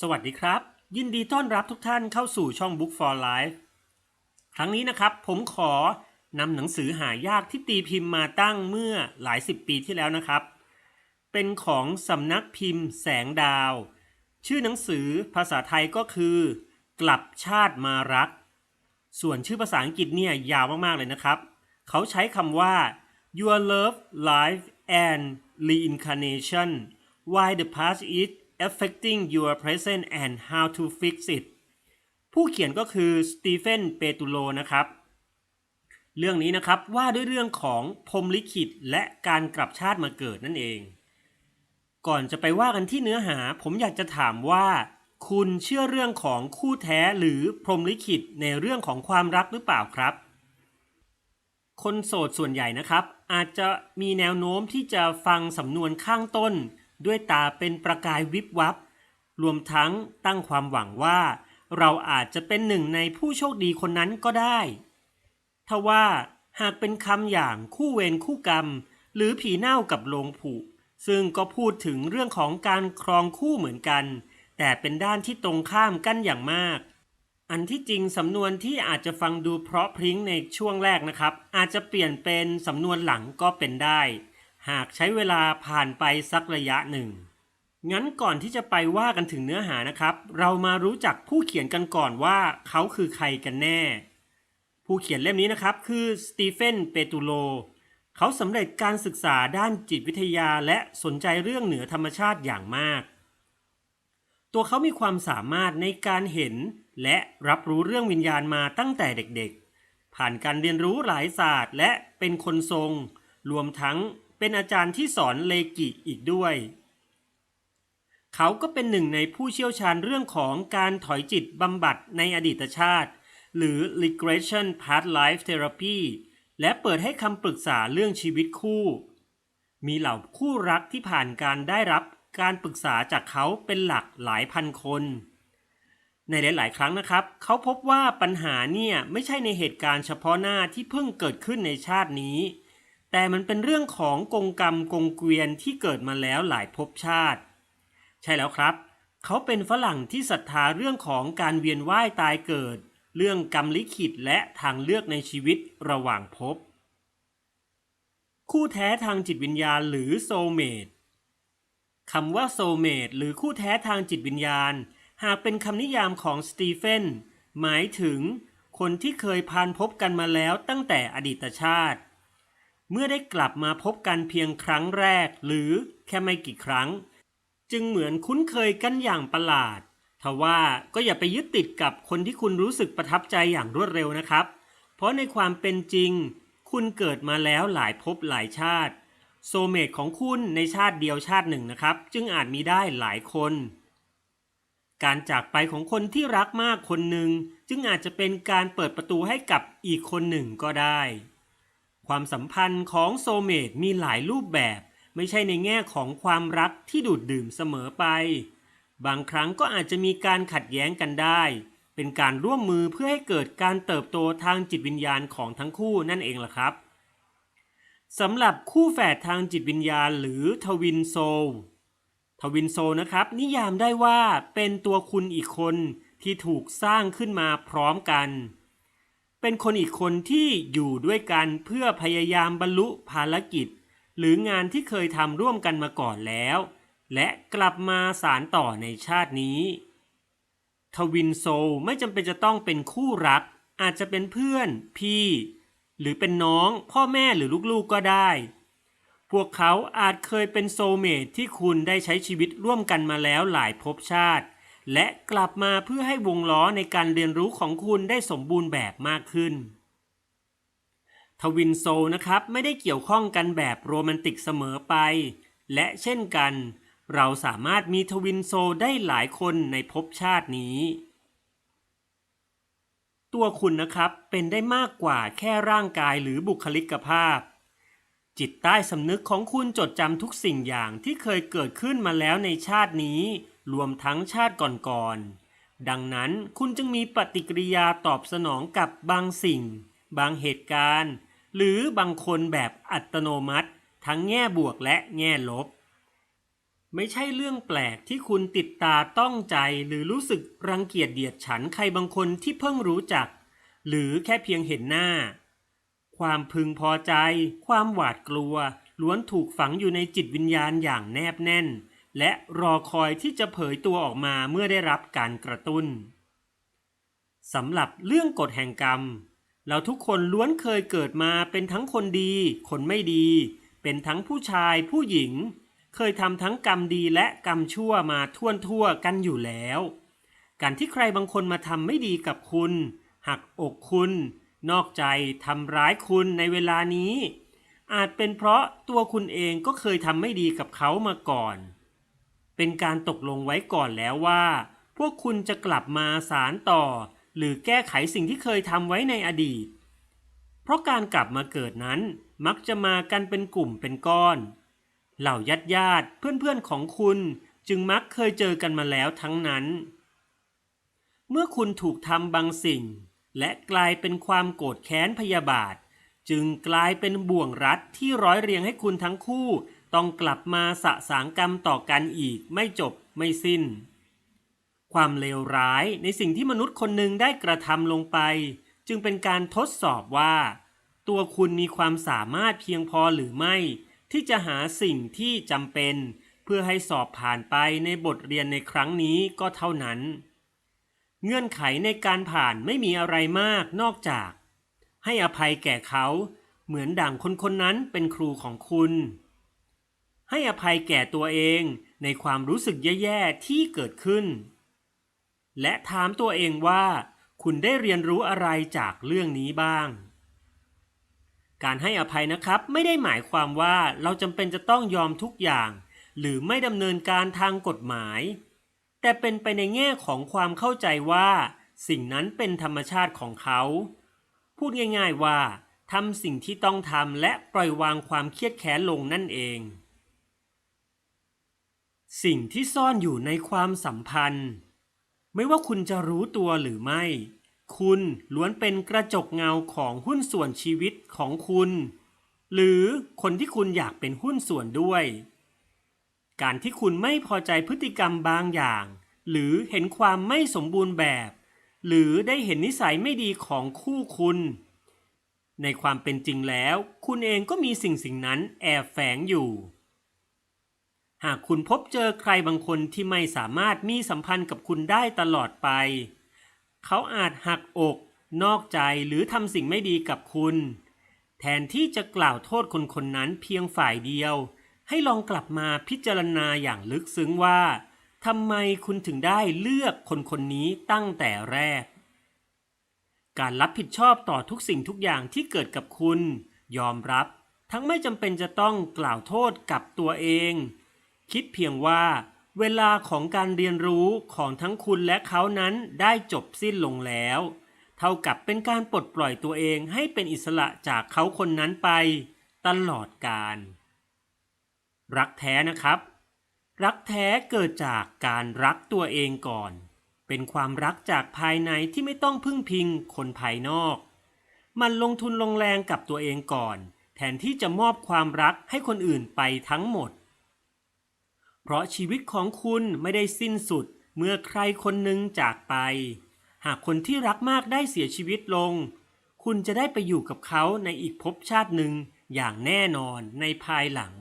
สวัสดีครับ ยินดีต้อนรับทุกท่านเข้าสู่ช่อง Book for Life ครั้งนี้นะครับผมขอนำหนังสือหายากที่ตีพิมพ์มาตั้งเมื่อหลายสิบปีที่แล้วนะครับ เป็นของสำนักพิมพ์แสงดาว ชื่อหนังสือภาษาไทยก็คือ กลับชาติมารัก ส่วนชื่อภาษาอังกฤษเนี่ยยาวมากๆเลยนะครับ เขาใช้คำว่า your love life and reincarnation why the past is affecting your present and how to fix it ผู้เขียนก็คือสตีเฟนเปตูโลนะครับ เรื่องนี้นะครับว่าด้วยเรื่องของพรมลิขิตและการกลับชาติมาเกิดนั่นเอง ก่อนจะไปว่ากันที่เนื้อหาผมอยากจะถามว่า คุณเชื่อเรื่องของคู่แท้หรือพรมลิขิตในเรื่องของความรักหรือเปล่าครับ คนโสดส่วนใหญ่นะครับ อาจจะมีแนวโน้มที่จะฟังสำนวนข้างต้น ด้วยตาเป็นประกายวิบวับ รวมทั้งตั้งความหวังว่า เราอาจจะเป็นหนึ่งในผู้โชคดีคนนั้นก็ได้ทว่าหากเป็นคำอย่างคู่เวรคู่กรรม หรือผีเน่ากับโลงผุ ซึ่งก็พูดถึงเรื่องของการครองคู่เหมือนกัน แต่เป็นด้านที่ตรงข้ามกันอย่างมาก อันที่จริงสำนวนที่อาจจะฟังดูเพราะพริ้งในช่วงแรกนะครับ อาจจะเปลี่ยนเป็นสำนวนหลังก็เป็นได้ หากใช้เวลาผ่านไปสักระยะหนึ่ง งั้นก่อนที่จะไปว่ากันถึงเนื้อหานะครับ เรามารู้จักผู้เขียนกันก่อนว่าเขาคือใครกันแน่ ผู้เขียนเล่มนี้นะครับคือสตีเฟน เปตูโล เขาสำเร็จการศึกษาด้านจิตวิทยาและสนใจเรื่องเหนือธรรมชาติอย่างมาก ตัวเขามีความสามารถในการเห็นและรับรู้เรื่องวิญญาณมาตั้งแต่เด็กๆ ผ่านการเรียนรู้หลายศาสตร์และเป็นคนทรง รวมทั้ง เป็นอาจารย์ที่สอนเลกิอีกด้วย เขาก็เป็นหนึ่งในผู้เชี่ยวชาญเรื่องของการถอยจิตบำบัดในอดีตชาติ หรือ regression past life therapy และเปิดให้คำปรึกษาเรื่องชีวิตคู่ มีเหล่าคู่รักที่ผ่านการได้รับการปรึกษาจากเขาเป็นหลักหลายพันคน ในหลาย ๆ ครั้งนะครับ เขาพบว่าปัญหาเนี่ยไม่ใช่ในเหตุการณ์เฉพาะหน้าที่เพิ่งเกิดขึ้นในชาตินี้ แต่มันเป็นเรื่องของกงกรรมกงเกวียนที่เกิดมาแล้วหลายภพชาติ ใช่แล้วครับ เขาเป็นฝรั่งที่ศรัทธาเรื่องของการเวียนว่ายตายเกิด เรื่องกรรมลิขิตและทางเลือกในชีวิตระหว่างภพคู่แท้ทางจิตวิญญาณหรือโซเมดคำว่าโซเมดหรือคู่แท้ทางจิตวิญญาณ หากเป็นคำนิยามของสตีเฟนหมายถึงคนที่เคยพานพบกันมาแล้วตั้งแต่อดีตชาติ เมื่อได้กลับมาพบกันเพียงครั้งแรกหรือแค่ไม่กี่ครั้ง จึงเหมือนคุ้นเคยกันอย่างประหลาดทว่าก็อย่าไปยึดติดกับคนที่คุณรู้สึกประทับใจอย่างรวดเร็วนะครับ เพราะในความเป็นจริง คุณเกิดมาแล้วหลายภพหลายชาติ โซเมตของคุณในชาติเดียวชาติหนึ่งนะครับ จึงอาจมีได้หลายคน การจากไปของคนที่รักมากคนหนึ่ง จึงอาจจะเป็นการเปิดประตูให้กับอีกคนหนึ่งก็ได้ ความสัมพันธ์ของโซเมตมีหลายรูปแบบ ไม่ใช่ในแง่ของความรักที่ดูดดื่มเสมอไป บางครั้งก็อาจจะมีการขัดแย้งกันได้ เป็นการร่วมมือเพื่อให้เกิดการเติบโตทางจิตวิญญาณของทั้งคู่นั่นเองล่ะครับสำหรับคู่แฝดทางจิตวิญญาณหรือทวินโซลทวินโซลนะครับ นิยามได้ว่าเป็นตัวคุณอีกคนที่ถูกสร้างขึ้นมาพร้อมกัน เป็นคนอีกคนที่อยู่ด้วยกันเพื่อพยายามบรรลุภารกิจ หรืองานที่เคยทำร่วมกันมาก่อนแล้ว และกลับมาสารต่อในชาตินี้ ทวินโซลไม่จำเป็นจะต้องเป็นคู่รัก อาจจะเป็นเพื่อน พี่ หรือเป็นน้องพ่อแม่หรือลูกๆก็ได้ พวกเขาอาจเคยเป็นโซเมทที่คุณได้ใช้ชีวิตร่วมกันมาแล้วหลายภพชาติ และกลับมาเพื่อให้วงล้อในการเรียนรู้ของคุณได้สมบูรณ์แบบมากขึ้น ทวินโซนะครับไม่ได้เกี่ยวข้องกันแบบโรแมนติกเสมอไป และเช่นกัน เราสามารถมีทวินโซได้หลายคนในภพชาตินี้ ตัวคุณนะครับเป็นได้มากกว่าแค่ร่างกายหรือบุคลิกภาพ จิตใต้สำนึกของคุณจดจำทุกสิ่งอย่างที่เคยเกิดขึ้นมาแล้วในชาตินี้ รวมทั้งชาติก่อนๆ ดังนั้นคุณจึงมีปฏิกิริยาตอบสนองกับบางสิ่ง บางเหตุการณ์ หรือบางคนแบบอัตโนมัติ ทั้งแง่บวกและแง่ลบ ไม่ใช่เรื่องแปลกที่คุณติดตาต้องใจหรือรู้สึกรังเกียจเดียดฉันใครบางคนที่เพิ่งรู้จัก หรือแค่เพียงเห็นหน้า ความพึงพอใจ ความหวาดกลัวล้วนถูกฝังอยู่ในจิตวิญญาณอย่างแนบแน่น และรอคอยที่จะเผยตัวออกมาเมื่อได้รับการกระตุ้นสำหรับเรื่องกฎแห่งกรรม เราทุกคนล้วนเคยเกิดมาเป็นทั้งคนดี คนไม่ดี เป็นทั้งผู้ชายผู้หญิง เคยทำทั้งกรรมดีและกรรมชั่วมาท่วนทั่วกันอยู่แล้ว การที่ใครบางคนมาทำไม่ดีกับคุณ หักอกคุณ นอกใจทำร้ายคุณในเวลานี้ อาจเป็นเพราะตัวคุณเองก็เคยทำไม่ดีกับเขามาก่อน เป็นการตกลงไว้ก่อนแล้วว่า พวกคุณจะกลับมาสารต่อ หรือแก้ไขสิ่งที่เคยทำไว้ในอดีต เพราะการกลับมาเกิดนั้นมักจะมากันเป็นกลุ่มเป็นก้อน เหล่าญาติญาติเพื่อนๆของคุณจึงมักเคยเจอกันมาแล้วทั้งนั้น เมื่อคุณถูกทำบางสิ่ง และกลายเป็นความโกรธแค้นพยาบาท จึงกลายเป็นบ่วงรัดที่ร้อยเรียงให้คุณทั้งคู่ ต้องกลับมาสะสางกรรมต่อกันอีกไม่จบไม่สิ้น ความเลวร้ายในสิ่งที่มนุษย์คนหนึ่งได้กระทำลงไป จึงเป็นการทดสอบว่า ตัวคุณมีความสามารถเพียงพอหรือไม่ ที่จะหาสิ่งที่จำเป็น เพื่อให้สอบผ่านไปในบทเรียนในครั้งนี้ก็เท่านั้น เงื่อนไขในการผ่านไม่มีอะไรมากนอกจาก ให้อภัยแก่เขา เหมือนดั่งคนคนนั้นเป็นครูของคุณ ให้อภัยแก่ตัวเองในความรู้สึกแย่ๆที่เกิดขึ้น และถามตัวเองว่าคุณได้เรียนรู้อะไรจากเรื่องนี้บ้าง การให้อภัยนะครับไม่ได้หมายความว่าเราจำเป็นจะต้องยอมทุกอย่าง หรือไม่ดำเนินการทางกฎหมาย แต่เป็นไปในแง่ของความเข้าใจว่า สิ่งนั้นเป็นธรรมชาติของเขา พูดง่ายๆว่าทำสิ่งที่ต้องทำและปล่อยวางความเครียดแค้นลงนั่นเอง สิ่งที่ซ่อนอยู่ในความสัมพันธ์ ไม่ว่าคุณจะรู้ตัวหรือไม่ คุณล้วนเป็นกระจกเงาของหุ้นส่วนชีวิตของคุณ หรือคนที่คุณอยากเป็นหุ้นส่วนด้วย การที่คุณไม่พอใจพฤติกรรมบางอย่าง หรือเห็นความไม่สมบูรณ์แบบ หรือได้เห็นนิสัยไม่ดีของคู่คุณ ในความเป็นจริงแล้ว คุณเองก็มีสิ่งสิ่งนั้นแอบแฝงอยู่ หากคุณพบเจอใครบางคนที่ไม่สามารถมีสัมพันธ์กับคุณได้ตลอดไป เขาอาจหักอก นอกใจหรือทำสิ่งไม่ดีกับคุณ แทนที่จะกล่าวโทษคนคนนั้นเพียงฝ่ายเดียว ให้ลองกลับมาพิจารณาอย่างลึกซึ้งว่าทำไมคุณถึงได้เลือกคนคนนี้ตั้งแต่แรก การรับผิดชอบต่อทุกสิ่งทุกอย่างที่เกิดกับคุณ ยอมรับ ทั้งไม่จำเป็นจะต้องกล่าวโทษกับตัวเอง คิดเพียงว่า เวลาของการเรียนรู้ของทั้งคุณและเขานั้นได้จบสิ้นลงแล้ว เท่ากับเป็นการปลดปล่อยตัวเองให้เป็นอิสระจากเขาคนนั้นไป ตลอดกาลรักแท้นะครับ รักแท้เกิดจากการรักตัวเองก่อน เป็นความรักจากภายในที่ไม่ต้องพึ่งพิงคนภายนอก มันลงทุนลงแรงกับตัวเองก่อน แทนที่จะมอบความรักให้คนอื่นไปทั้งหมด เพราะชีวิตของคุณไม่ได้สิ้นสุดเมื่อใครคนหนึ่งจากไป หากคนที่รักมากได้เสียชีวิตลง คุณจะได้ไปอยู่กับเขาในอีกภพชาติหนึ่งอย่างแน่นอนในภายหลัง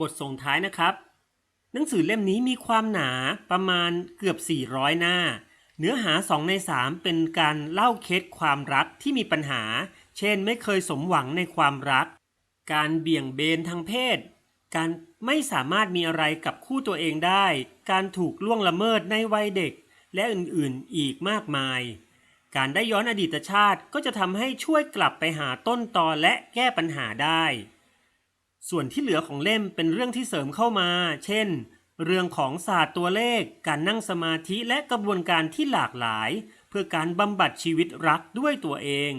บทส่งท้ายนะครับ หนังสือเล่มนี้มีความหนาประมาณเกือบ 400 หน้า เนื้อหา 2 ใน 3 เป็นการเล่าเคสความรักที่มีปัญหา เช่นไม่เคยสมหวังในความรัก การเบี่ยงเบนทางเพศ การไม่สามารถมีอะไรกับคู่ตัวเองได้ การถูกล่วงละเมิดในวัยเด็ก และอื่นๆอีกมากมาย การได้ย้อนอดีตชาติก็จะทำให้ช่วยกลับไปหาต้นตอและแก้ปัญหาได้ ส่วนที่เหลือของเล่มเป็นเรื่องที่เสริมเข้ามา เช่น เรื่องของศาสตร์ตัวเลข การนั่งสมาธิและกระบวนการที่หลากหลาย เพื่อการบำบัดชีวิตรักด้วยตัวเอง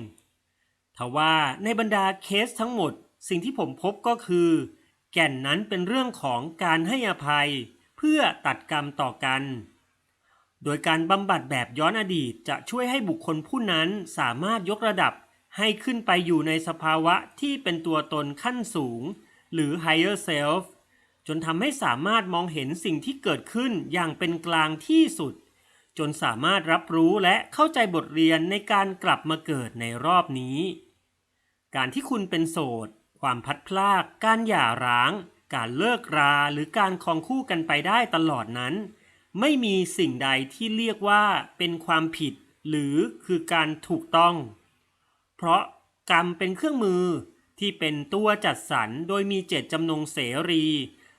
ทว่าในบรรดาเคสทั้งหมด สิ่งที่ผมพบก็คือ แก่นนั้นเป็นเรื่องของการให้อภัยเพื่อตัดกรรมต่อกัน โดยการบำบัดแบบย้อนอดีตจะช่วยให้บุคคลผู้นั้นสามารถยกระดับให้ขึ้นไปอยู่ในสภาวะที่เป็นตัวตนขั้นสูง หรือ higher self จนทำให้สามารถมองเห็นสิ่งที่เกิดขึ้นอย่างเป็นกลางที่สุด จนสามารถรับรู้และเข้าใจบทเรียนในการกลับมาเกิดในรอบนี้ การที่คุณเป็นโสด ความพัดพลากการหย่าร้าง การเลิกราหรือการคองคู่กันไปได้ตลอดนั้น ไม่มีสิ่งใดที่เรียกว่าเป็นความผิด หรือคือการถูกต้อง เพราะกรรมเป็นเครื่องมือที่เป็นตัวจัดสรรโดยมีเจตจำนงเสรี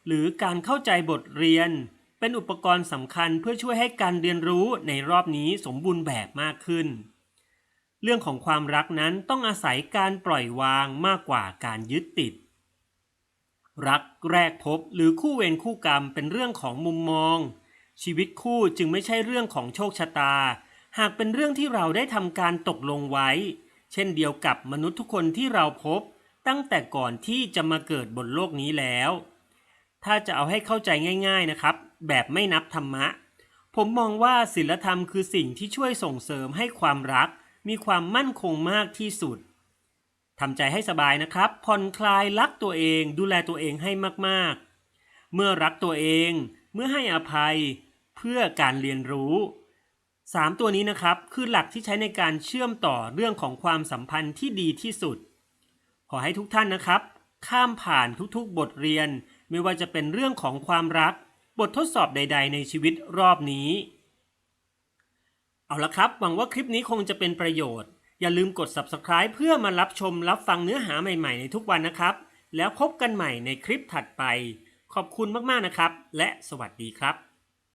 หรือการเข้าใจบทเรียน เป็นอุปกรณ์สำคัญเพื่อช่วยให้การเรียนรู้ในรอบนี้สมบูรณ์แบบมากขึ้น เรื่องของความรักนั้นต้องอาศัยการปล่อยวางมากกว่าการยึดติด รักแรกพบหรือคู่เวรคู่กรรมเป็นเรื่องของมุมมอง ชีวิตคู่จึงไม่ใช่เรื่องของโชคชะตา หากเป็นเรื่องที่เราได้ทำการตกลงไว้ เช่นเดียวกับมนุษย์ทุกคนที่เราพบ ตั้งแต่ก่อนที่จะมาเกิดบนโลกนี้แล้ว ถ้าจะเอาให้เข้าใจง่าย ๆนะครับ แบบไม่นับธรรมะ ผมมองว่าศีลธรรมคือสิ่งที่ช่วยส่งเสริมให้ความรัก มีความมั่นคงมากที่สุดทำใจให้สบายนะครับ ผ่อนคลายรักตัวเอง ดูแลตัวเองให้มากๆ เมื่อรักตัวเอง เมื่อให้อภัย เพื่อการเรียนรู้สามตัวนี้นะครับ คือหลักที่ใช้ในการเชื่อมต่อเรื่องของความสัมพันธ์ที่ดีที่สุด ขอให้ทุกท่านนะครับ ข้ามผ่านทุกๆ บทเรียน ไม่ว่าจะเป็นเรื่องของความรัก บททดสอบใด ๆ ในชีวิตรอบนี้ เอาละครับ หวังว่าคลิปนี้คงจะเป็นประโยชน์ อย่าลืมกด subscribe เพื่อมารับชมรับฟังเนื้อหาใหม่ๆในทุกวันนะครับ แล้วพบกันใหม่ในคลิปถัดไป ขอบคุณมากๆนะครับ และสวัสดีครับ